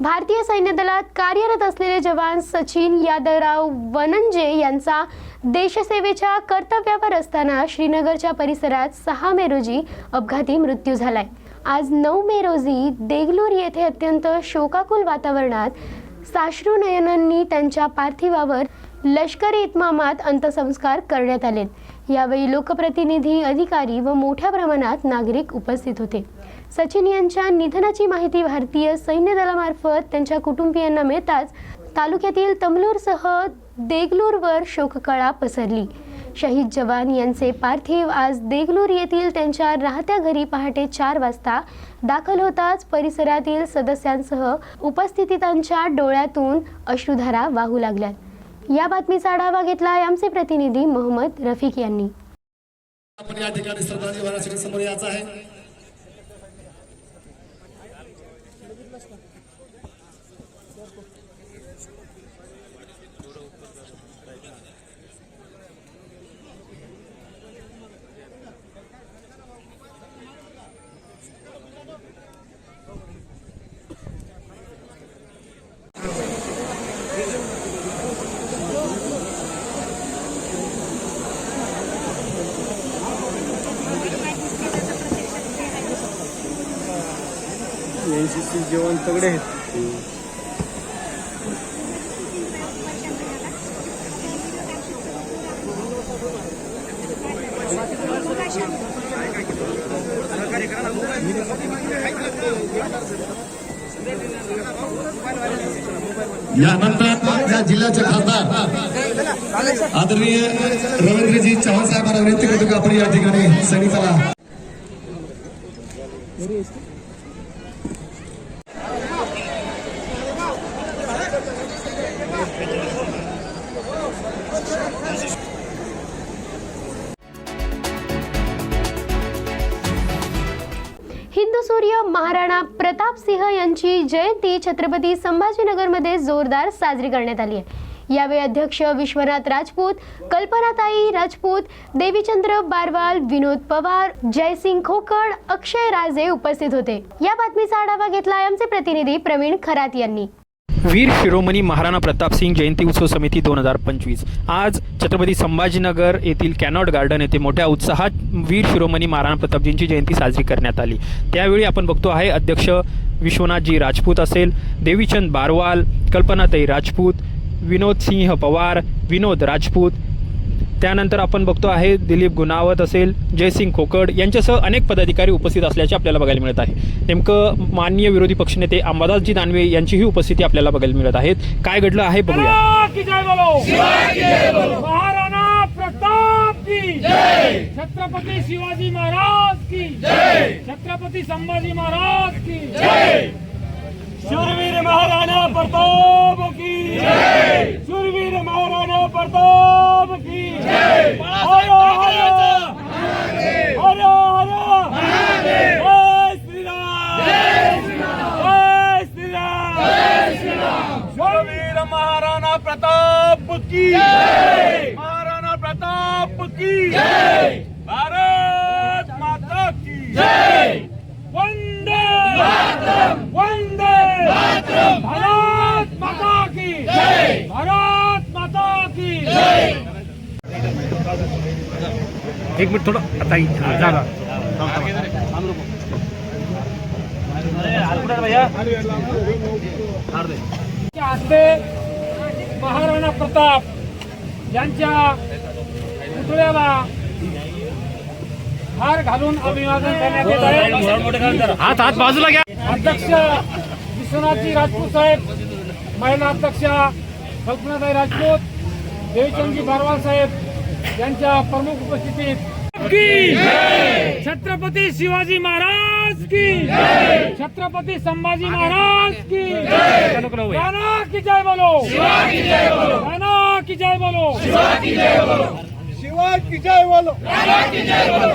भारतीय सैन्य दलात कार्यरत असलेले जवान सचिन यादवराव वनंजे यांचा देशसेवेच्या कर्तव्यावर असताना श्रीनगरच्या परिसरात सहा मे रोजी अपघाती मृत्यू झालाय. आज नऊ मे रोजी देगलूर येथे अत्यंत शोकाकुल वातावरणात साश्रुनयनांनी त्यांच्या पार्थिवावर लष्करी इतमामात अंत्यसंस्कार करण्यात आले. यावेळी लोकप्रतिनिधी अधिकारी व मोठ्या प्रमाणात नागरिक उपस्थित होते. सचिन यांच्या निधनाची माहिती भारतीय सैन्य दलामार्फत त्यांच्या कुटुंबियांना मिळताच तालुक्यातील तमलूरसह देगलूरवर शोककळा पसरली. शहीद जवान यांचे पार्थिव आज देगलूर येथील त्यांच्या राहत्या घरी पहाटे चार वाजता दाखल होताच परिसरातील सदस्यांसह उपस्थितांच्या डोळ्यातून अश्रुधारा वाहू लागल्यात या बातमीचा आढावा घेतला आमचे प्रतिनिधी मोहम्मद रफिक यांनी. आपण या ठिकाणी श्रद्धांजली वाहण्यासाठी समोर यायचं आहे. जेवण सगळे आहेत. यानंतर या जिल्ह्याचे खासदार आदरणीय रवींद्रजी चव्हाण साहेबांना विनंती करतो की आपण या ठिकाणी सैनिकाला हिंदू सूर्य महाराणा प्रताप सिंह यांची जयंती छत्रपती संभाजीनगरमध्ये जोरदार साजरी करण्यात आली आहे. यावेळी अध्यक्ष विश्वनाथ राजपूत कल्पनाताई राजपूत देवीचंद्र बारवाल विनोद पवार जयसिंग खोकड अक्षय राजे उपस्थित होते. या बातमीचा आढावा घेतला आमचे प्रतिनिधी प्रवीण खरात यांनी. वीर शिरोमणी महाराणा प्रताप सिंग जयंती उत्सव समिती दोन हजार पंचवीस. आज छत्रपती संभाजीनगर येथील कॅनॉट गार्डन येथे मोठ्या उत्साहात वीर शिरोमणी महाराणा प्रतापजींची जयंती साजरी करण्यात आली. त्यावेळी आपण बघतो आहे अध्यक्ष विश्वनाथजी राजपूत असेल देवीचंद बारवाल कल्पनाताई राजपूत विनोद सिंह पवार विनोद राजपूत त्यानंतर आपण बघतो आहे दिलीप गुणावत असेल जयसिंग खोकड यांच्यासह अनेक पदाधिकारी उपस्थित असल्याचे आपल्याला बघायला मिळत आहे. नेमकं माननीय विरोधी पक्षनेते अंबादासजी दानवे यांचीही उपस्थिती आपल्याला बघायला मिळत आहेत. काय घडलं आहे बघूया. महाराज शिवाजी महाराज की जय. छत्रपति संभाजी महाराज की जय. शूरवीर महाराणा प्रताप की जय. शूरवीर महाराणा प्रताप की जय हर हर हर हर जय श्री राम जय श्री राम जय श्री राम शूरवीर महाराणा प्रताप की जय महाराणा प्रताप की जय भारत माता की जय एक मिनिट थोडं आता च्या हस्ते महाराणा प्रताप यांच्या पुतळ्याला हार घालून अभिवादन करण्यात येत आहे. हात हात बाजूला घ्या. अध्यक्ष विश्वनाथजी राजपूत साहेब महिला अध्यक्ष कल्पनाताई राजपूत देवीचंदजी बारवाल साहेब यांच्या प्रमुख उपस्थितीत की छत्रपती शिवाजी महाराज की छत्रपती संभाजी महाराज की राणा की जय बोलो। राणा की जय बोलो। शिवाय की जय बोलो।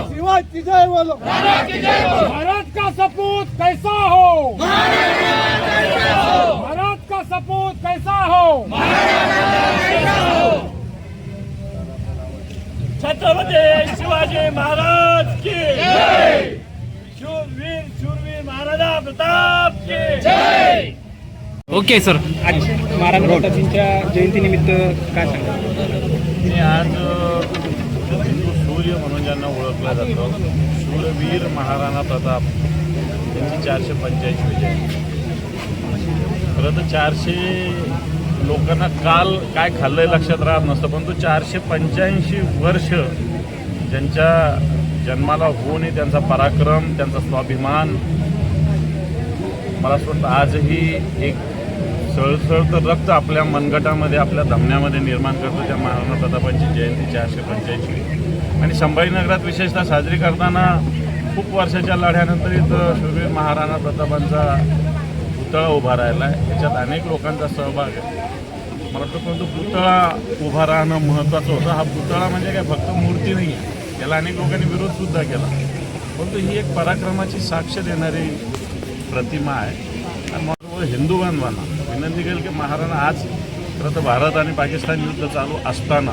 शिवाय की जय बोलो। भारत का सपूत कैसा हो? भारत का सपूत कैसा हो। छत्रपती शिवाजी महाराज की शूरवीर शूरवीर महाराजा प्रताप की ओके सर. आज महाराणा प्रतापजींच्या जयंतीनिमित्त काय सांगा मी आज सूर्य म्हणून ज्यांना ओळखलं जातं शूरवीर महाराणा प्रताप यांची चारशे पंच्याऐंशी विजय. खरं तर चारशे लोकांना काल काय खाल्लंय लक्षात राहत नसतं परंतु चारशे पंच्याऐंशी वर्ष ज्यांच्या जन्माला होऊन त्यांचा पराक्रम त्यांचा स्वाभिमान मला असं वाटतं आजही एक सळसळतं रक्त आपल्या मनगटामध्ये आपल्या धमन्यामध्ये निर्माण करतो त्या महाराणा प्रतापांची जयंती चारशे पंच्याऐंशी. आणि संभाजीनगरात विशेषतः साजरी करताना खूप वर्षाच्या लढ्यानंतर इथं शूरवीर महाराणा प्रतापांचा पुतळा उभा राहिला आहे त्याच्यात अनेक लोकांचा सहभाग आहे. मला वाटतं परंतु पुतळा उभा राहणं महत्त्वाचं होतं हा पुतळा म्हणजे काय फक्त मूर्ती नाही आहे त्याला अनेक लोकांनी विरोधसुद्धा केला. परंतु ही एक पराक्रमाची साक्ष देणारी प्रतिमा आहे. आणि मग हिंदू बांधवांना विनंती केली की महाराणा आज खरं तर भारत आणि पाकिस्तान युद्ध चालू असताना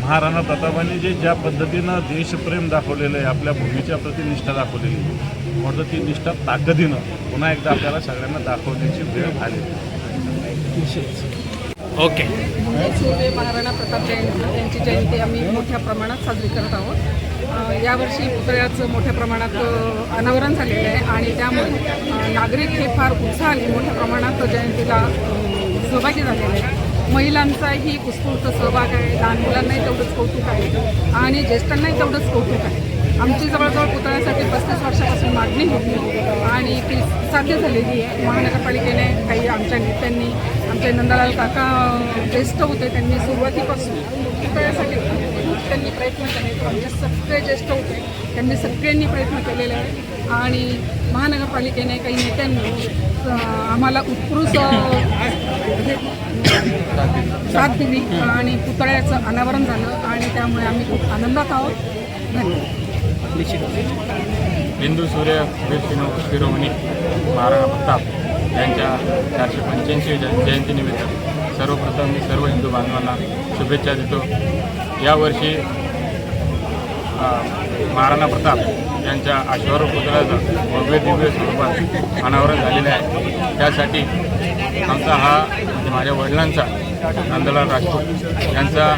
महाराणा प्रतापांनी जे ज्या पद्धतीनं देशप्रेम दाखवलेलं आहे आपल्या भूमीच्या प्रति निष्ठा दाखवलेली आहे म्हणतो ती निष्ठा ताकदीनं पुन्हा एकदा आपल्याला सगळ्यांना दाखवण्याची वेळ आली. ओके. शिवले महाराणा प्रताप जयंती यांची जयंती आम्ही मोठ्या प्रमाणात साजरी करत आहोत. यावर्षी पुतळ्याचं मोठ्या प्रमाणात अनावरण झालेलं आहे आणि त्यामुळे नागरिक हे फार उत्साहाने मोठ्या प्रमाणात जयंतीला सहभागी झालेले आहे महिलांचाही उत्स्फूर्त सहभाग आहे. लहान मुलांनाही तेवढंच कौतुक आहे आणि ज्येष्ठांनाही तेवढंच कौतुक आहे. आमची जवळजवळ पुतळ्यासाठी पस्तीस वर्षापासून मागणी होती आणि ती साध्य झालेली आहे. महानगरपालिकेने काही आमच्या नेत्यांनी आमचे नंदलाल काका ज्येष्ठ होते त्यांनी सुरुवातीपासून. पुतळ्यासाठी खूप त्यांनी प्रयत्न केले. आमचे सगळे ज्येष्ठ होते त्यांनी सगळ्यांनी प्रयत्न केलेले आहे आणि महानगरपालिकेने काही नेत्यांनी आम्हाला उत्कृष्ट हे, साथ दिली आणि पुतळ्याचं अनावरण झालं आणि त्यामुळे आम्ही खूप आनंदात आहोत. धन्यवाद. बिंदू सूर्य शिरोमणी महाराणा प्रताप. यांच्या चारशे पंच्याऐंशी जयंतीनिमित्त सर्वप्रथम मी सर्व हिंदू बांधवांना शुभेच्छा देतो. यावर्षी महाराणा प्रताप यांच्या आश्वार पुतळ्याचं भव्य दिव्य स्वरूपात अनावरण झालेलं आहे. त्यासाठी आमचा हा म्हणजे माझ्या वडिलांचा नंदलाल राजपूत यांचा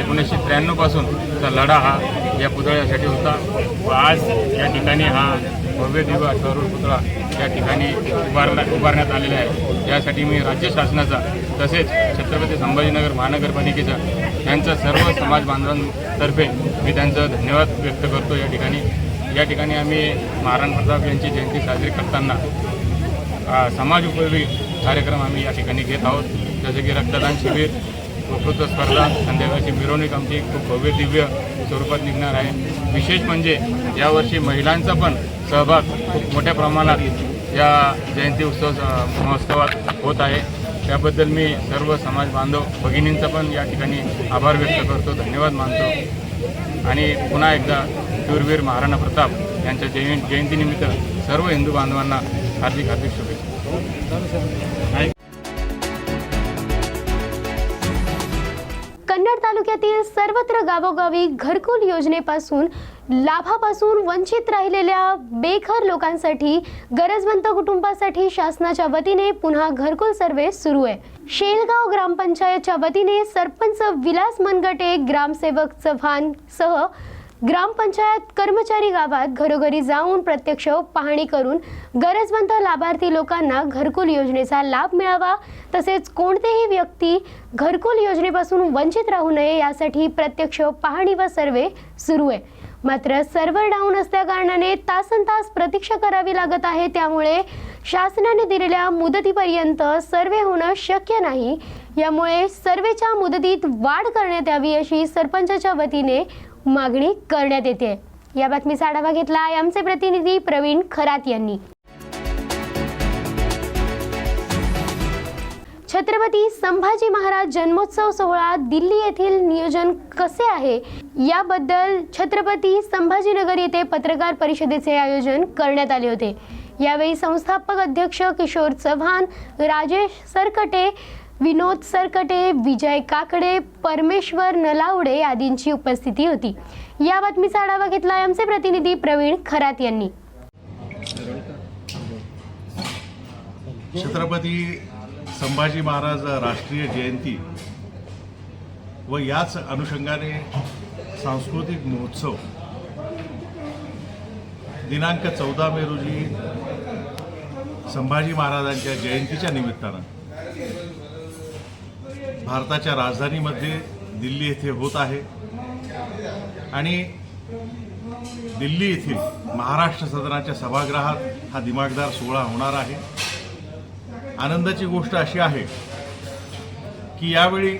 एकोणीसशे त्र्याण्णवपासूनचा लढा हा या पुतळ्यासाठी होता. व आज या ठिकाणी हा भव्य दिव्य अश्वारूढ पुतळा या ठिकाणी उभारला उभारण्यात आलेल्या आहे. यासाठी मी राज्य शासनाचा तसेच छत्रपती संभाजीनगर महानगरपालिकेचा यांचा सर्व समाज बांधवांतर्फे मी त्यांचा धन्यवाद व्यक्त करतो या ठिकाणी. या ठिकाणी आम्ही महाराण प्रताप यांची जयंती साजरी करताना समाज उपयोगी कार्यक्रम आम्ही या ठिकाणी घेत आहोत. जसे की रक्तदान शिबिर वक्तृत्व स्पर्धा संध्याकाळची मिरवणूक आमची खूप भव्य दिव्य स्वरूपात निघणार आहे. विशेष म्हणजे यावर्षी महिलांचा पण सहभाग खूप मोठ्या प्रमाणात या जयंती उत्सव महोत्सवात होत आहे. त्याबद्दल मी सर्व समाज बांधव भगिनींचा पण या ठिकाणी आभार व्यक्त करतो धन्यवाद मानतो. आणि पुन्हा एकदा शूरवीर महाराणा प्रताप यांच्या जय जयंतीनिमित्त सर्व हिंदू बांधवांना हार्दिक हार्दिक शुभेच्छा. कन्नड तालुक्यातील सर्वत्र गावोगावी घरकुल योजनेपासून लाभापासून वंचित राहिलेल्या बेघर लोकांसाठी गरजवंत कुटुंबासाठी शासनाच्या वतीने पुन्हा घरकुल सर्वे सुरू आहे. शेलगाव ग्रामपंचायतच्या वतीने सरपंच विलास मनगटे ग्रामसेवक चव्हाण सह ग्रामपंचायत कर्मचारी गावात घरोघरी जाऊन प्रत्यक्ष पाहणी करून गरजवंत लाभार्थी लोकांना घरकुल योजनेचा लाभ मिळावा तसेच कोणतेही व्यक्ती घरकुल योजनेपासून वंचित राहू नये यासाठी प्रत्यक्ष पाहणी व सर्वे सुरू आहे. मात्र सर्व्हर डाऊन असल्या कारणाने तासन तास प्रतीक्षा करावी लागत आहे. त्यामुळे शासनाने दिलेल्या मुदतीपर्यंत सर्वे होणं शक्य नाही. यामुळे सर्वेच्या मुदतीत वाढ करण्यात यावी अशी सरपंचाच्या वतीने मागणी करण्यात येते. या बातमीचा आढावा घेतला आमचे प्रतिनिधी प्रवीण खरात यांनी. छत्रपती संभाजी महाराज जन्मोत्सव सोहळा दिल्ली येथील नियोजन कसे आहे? याबद्दल छत्रपती संभाजीनगर येथे पत्रकार परिषदेचे आयोजन करण्यात आले होते. यावेळी संस्थापक अध्यक्ष किशोर चव्हाण राजेश सरकटे विनोद सरकटे विजय काकडे परमेश्वर नलावडे आदींची उपस्थिती होती. या बातमीचा आढावा घेतला आहे आमचे प्रतिनिधी प्रवीण खरात यांनी. छत्रपती संभाजी महाराज राष्ट्रीय जयंती व याच अनुषंगाने सांस्कृतिक महोत्सव. दिनांक चौदा मे रोजी संभाजी महाराजांच्या जयंतीच्या निमित्तानं भारताच्या राजधानीमध्ये दिल्ली येथे होत आहे आणि दिल्ली येथील महाराष्ट्र सदनाच्या सभागृहात हा दिमागदार सोहळा होणार आहे. आनंदाची गोष्ट अशी आहे की यावेळी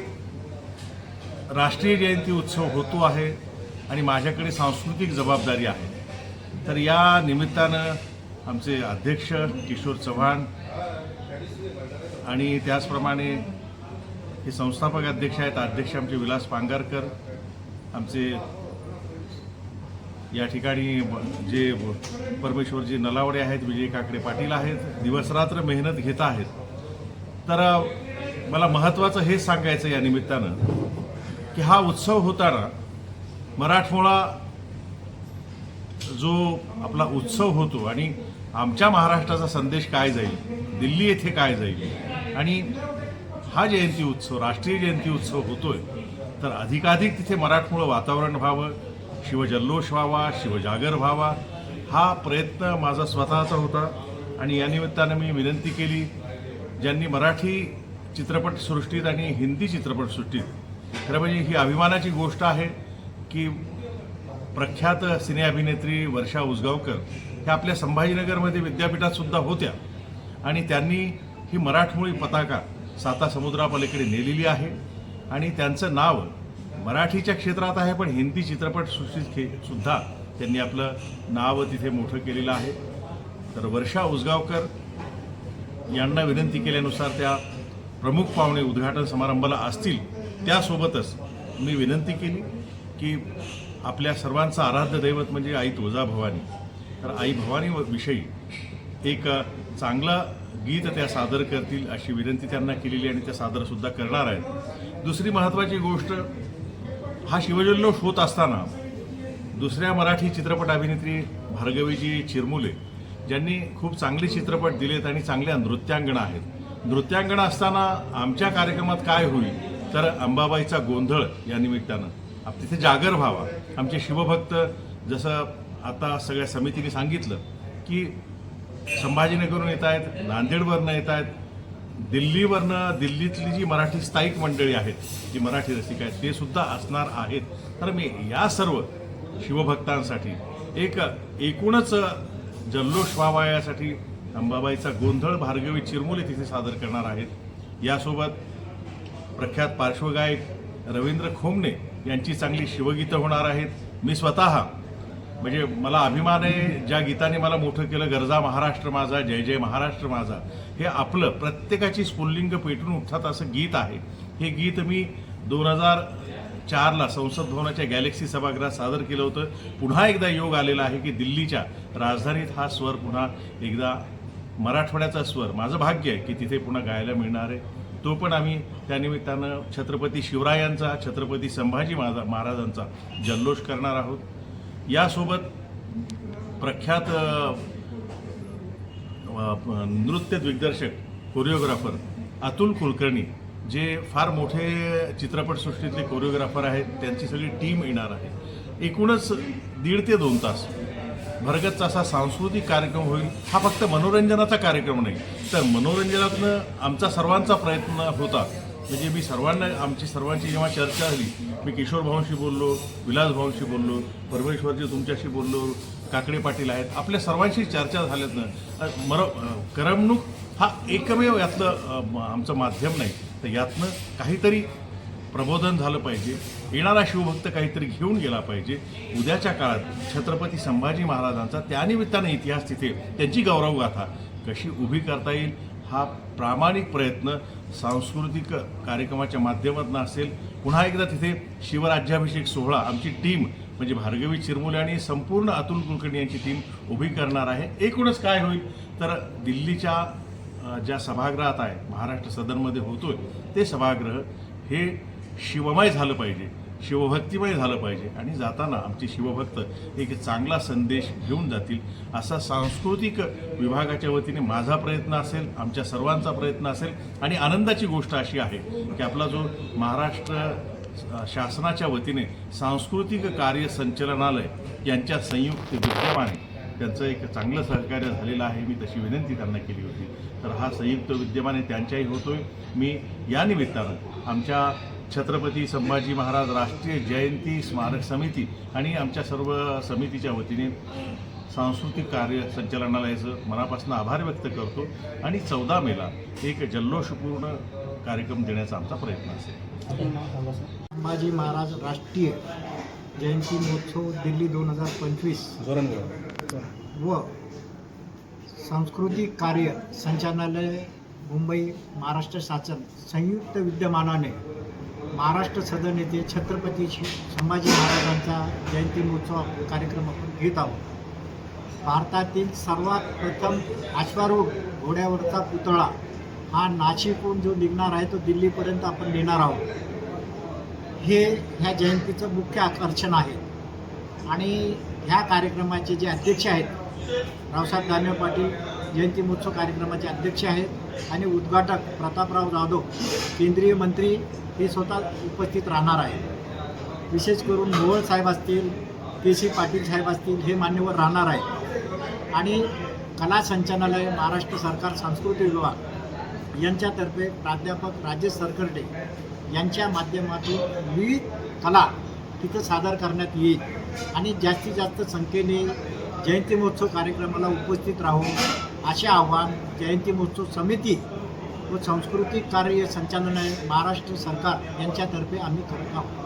राष्ट्रीय जयंती उत्सव होतो आहे आणि माझ्याकडे सांस्कृतिक जबाबदारी आहे. तर या निमित्तानं आमचे अध्यक्ष किशोर चव्हाण आणि त्याचप्रमाणे हे संस्थापक अध्यक्ष आहेत अध्यक्ष आमचे विलास पांगारकर आमचे या ठिकाणी जे परमेश्वर परमेश्वरजी नलावडे आहेत विजय काकडे पाटील आहेत दिवसरात्र मेहनत घेत आहेत. तर मला महत्त्वाचं हेच सांगायचं या निमित्तानं की हा उत्सव होताना मराठमोळा जो आपला उत्सव होतो आणि आमच्या महाराष्ट्राचा संदेश काय जाईल दिल्ली येथे काय जाईल आणि हा जयंती उत्सव राष्ट्रीय जयंती उत्सव होतोय तर अधिकाधिक तिथे मराठमोळं वातावरण व्हावं शिवजल्लोष व्हावा शिवजागर व्हावा हा प्रयत्न माझा स्वतःचा होता आणि या निमित्तानं मी विनंती केली ज्यांनी मराठी चित्रपटसृष्टीत आणि हिंदी चित्रपटसृष्टीत खरं म्हणजे ही अभिमानाची गोष्ट आहे की प्रख्यात सिने अभिनेत्री वर्षा उसगावकर ह्या आपल्या संभाजीनगरमध्ये विद्यापीठात सुद्धा होत्या आणि त्यांनी ही मराठमोळी पताका साता समुद्रापलीकडे नेलेली आहे आणि त्यांचं नाव मराठीच्या क्षेत्रात आहे पण हिंदी चित्रपटसृष्टीत खे सुद्धा त्यांनी आपलं नाव तिथे मोठं केलेलं आहे. तर वर्षा उसगावकर यांना विनंती केल्यानुसार त्या प्रमुख पाहुणे उद्घाटन समारंभाला असतील त्यासोबतच मी विनंती केली की आपल्या सर्वांचं आराध्य दैवत म्हणजे आई तुळजाभवानी तर आई भवानी विषयी एक चांगलं गीत त्या सादर करतील अशी विनंती त्यांना केलेली आणि त्या सादरसुद्धा करणार आहेत. दुसरी महत्त्वाची गोष्ट हा शिवजल्लोष होत असताना दुसऱ्या मराठी चित्रपट अभिनेत्री भार्गवीजी चिरमुले ज्यांनी खूप चांगले चित्रपट दिलेत आणि चांगल्या नृत्यांगणा आहेत. नृत्यांगणा असताना आमच्या कार्यक्रमात काय होईल तर अंबाबाईचा गोंधळ या निमित्तानं. आप- तिथे जागर व्हावा. आमचे शिवभक्त जसं आता सगळ्या समितीने सांगितलं की संभाजीनगरून येत आहेत नांदेडवरनं येत आहेत दिल्लीवरनं दिल्लीतली जी मराठी स्थायिक मंडळी आहेत जी मराठी रसिक आहेत ते सुद्धा असणार आहेत. तर मी या सर्व शिवभक्तांसाठी एक एकूणच जल्लोष व्हावा यासाठी अंबाबाईचा गोंधळ भार्गवी चिरमुले तिथे सादर करणार आहेत. यासोबत प्रख्यात पार्श्वगायक रवींद्र खोमणे यांची चांगली शिवगीतं होणार आहेत. मी स्वतः म्हणजे मला अभिमान आहे ज्या गीताने मला मोठं केलं गरजा महाराष्ट्र माझा जय जय महाराष्ट्र माझा हे आपलं प्रत्येकाची स्फुल्लिंग पेटून उठतात असं गीत आहे. हे गीत मी दोन हजार चारला संसद भवनाच्या गॅलेक्सी सभागृहात सादर केलं होतं. पुन्हा एकदा योग आलेला आहे की दिल्लीच्या राजधानीत हा स्वर पुन्हा एकदा मराठवाड्याचा स्वर. माझं भाग्य आहे की तिथे पुन्हा गायला मिळणार आहे. तो पण आम्ही त्यानिमित्तानं छत्रपती शिवरायांचा छत्रपती संभाजी महाराजांचा जल्लोष करणार आहोत. यासोबत प्रख्यात नृत्य दिग्दर्शक कोरिओग्राफर अतुल कुलकर्णी जे फार मोठे चित्रपटसृष्टीतले कोरिओग्राफर आहेत त्यांची सगळी टीम येणार आहे. एकूणच दीड ते दोन तास. भरगतचा असा सांस्कृतिक कार्यक्रम होईल. हा फक्त मनोरंजनाचा कार्यक्रम नाही. तर मनोरंजनातनं आमचा सर्वांचा प्रयत्न होता. म्हणजे मी सर्वांना आमची सर्वांची जेव्हा चर्चा झाली मी किशोर भाऊंशी बोललो विलास भाऊंशी बोललो परमेश्वरजी तुमच्याशी बोललो काकडे पाटील आहेत. आपल्या सर्वांशी चर्चा झाल्यातनं अ, मर करमणूक हा एकमेव यातलं म- आमचं माध्यम नाही. तर यातनं काहीतरी प्रबोधन झालं पाहिजे. येणारा शिवभक्त काहीतरी घेऊन गेला पाहिजे. उद्याच्या काळात छत्रपती संभाजी महाराजांचा त्यानिमित्तानं इतिहास तिथे त्यांची गौरवगाथा कशी उभी करता येईल हा प्रामाणिक प्रयत्न सांस्कृतिक कार्यक्रमाच्या माध्यमातून असेल. पुन्हा एकदा तिथे शिवराज्याभिषेक सोहळा आमची टीम म्हणजे भार्गवी चिरमुले आणि संपूर्ण अतुल कुलकर्णी यांची टीम उभी करणार आहे. एकूणच काय होईल? तर दिल्लीच्या ज्या सभागृहात आहे महाराष्ट्र सदनमध्ये होतोय ते सभागृह हे शिवमय झालं पाहिजे. शिवभक्तिमय झालं पाहिजे. आणि जाताना आमचे शिवभक्त एक चांगला संदेश घेऊन जातील असा सांस्कृतिक विभागाच्या वतीने माझा प्रयत्न असेल आमच्या सर्वांचा प्रयत्न असेल. आणि आनंदाची गोष्ट अशी आहे की आपला जो महाराष्ट्र शासनाच्या वतीने सांस्कृतिक कार्य संचलनालय यांच्या संयुक्त विद्यमाने त्यांचं एक चांगलं सहकार्य झालेलं आहे. मी तशी विनंती त्यांना केली होती. तर हा संयुक्त विद्यमाने त्यांच्याही होतोय. मी या निमित्तानं आमच्या छत्रपती संभाजी महाराज राष्ट्रीय जयंती स्मारक समिती आणि आमच्या सर्व समितीच्या वतीने सांस्कृतिक कार्य संचालनालयाचं मनापासून आभार व्यक्त करतो आणि चौदा मेला एक जल्लोषपूर्ण कार्यक्रम देण्याचा आमचा प्रयत्न असेल. संभाजी महाराज राष्ट्रीय जयंती महोत्सव दिल्ली दोन हजार पंचवीस व सांस्कृतिक कार्य संचालनालय मुंबई महाराष्ट्र शासन संयुक्त विद्यमानाने महाराष्ट्र सदन येथे छत्रपती संभाजी महाराजांचा जयंती महोत्सव कार्यक्रम आपण घेत आहोत. भारतातील सर्वात प्रथम अश्वारूढ घोड्यावरचा पुतळा हा नाशिकहून जो निघणार आहे तो दिल्लीपर्यंत आपण नेणार आहोत. हे ह्या जयंतीचं मुख्य आकर्षण आहे. आणि ह्या कार्यक्रमाचे जे अध्यक्ष आहेत रावसाहेब दानवे पाटील जयंती महोत्सव कार्यक्रमाचे अध्यक्ष आहेत आणि उद्घाटक प्रतापराव जाधव केंद्रीय मंत्री हे स्वतः उपस्थित राहणार आहेत. विशेष करून मोहोळ साहेब असतील के सी पाटील साहेब असतील हे मान्यवर राहणार आहेत. आणि कला संचालनालय महाराष्ट्र सरकार सांस्कृतिक विभाग यांच्यातर्फे प्राध्यापक राजेश सरकर्डे यांच्या माध्यमातून विविध कला तिथं सादर करण्यात येईल. आणि जास्तीत जास्त संख्येने जयंती महोत्सव कार्यक्रमाला उपस्थित राहून असे आव्हान जयंती महोत्सव समिती व सांस्कृतिक कार्य संचालनालय महाराष्ट्र सरकार यांच्यातर्फे आम्ही करत आहोत.